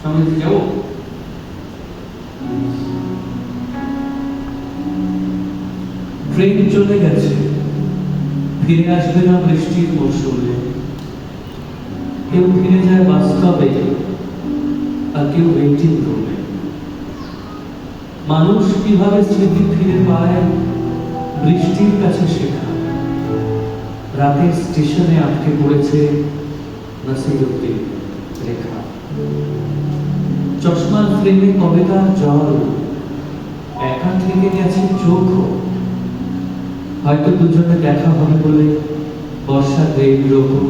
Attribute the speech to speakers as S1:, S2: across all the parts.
S1: সামনে যাব ট্রেন চলে গেছে। ফিরে আসবে না বৃষ্টির মৌসুমে কেউ ফিরে যায় বাস্তবে, আর কেউ ওয়েটিং রুমে মানুষ কীভাবে স্মৃতি ফিরে পায়, বৃষ্টির কাছে শেখা। রাতের স্টেশনে আটকে পড়েছে নাসিরুদ্দিন। রেখা চশমার ফ্রেমে কবেকার জল একা থেকে গেছে চোখ হয়তো দুজনে দেখা হবে বলে বর্ষার রেল রকম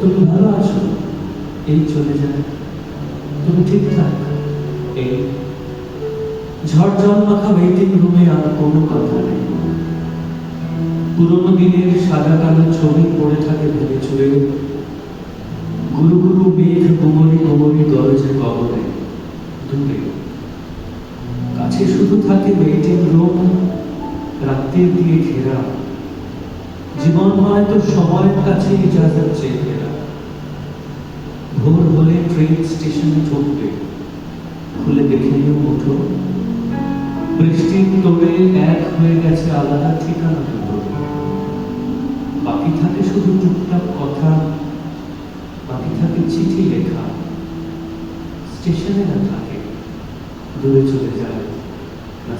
S1: তুমি ভালো আছো? এই চলে যায় তুমি ঠিকঠাক এই। ঝড় জল মাখা ওয়েটিং রুমে আর কোনো কথা নেই। পুরোনো দিনের সাদা কালো ছবি পড়ে থাকে ভেবে চুড়ে গুরু গুরু মেঘ কোমরি কোমরি গরজে কবরে দূরে কাছে শুধু থাকে ওয়েটিং রুম, রাত্রির দিয়ে ঘেরা। জীবন হয়তো সময়ের কাছে ইজাজত চেয়ে ফেরা। ভোর হলে ট্রেন স্টেশনে ঢুকবে। খুলে দেখে নিও মুঠো। বৃষ্টির তোড়ে এক হয়ে গেছে আলাদা ঠিকানা বাকি থাকে শুধু টুকটাক কথা একটি চিঠি লেখা স্টেশনে না থাকে দূরে চলে যায়। না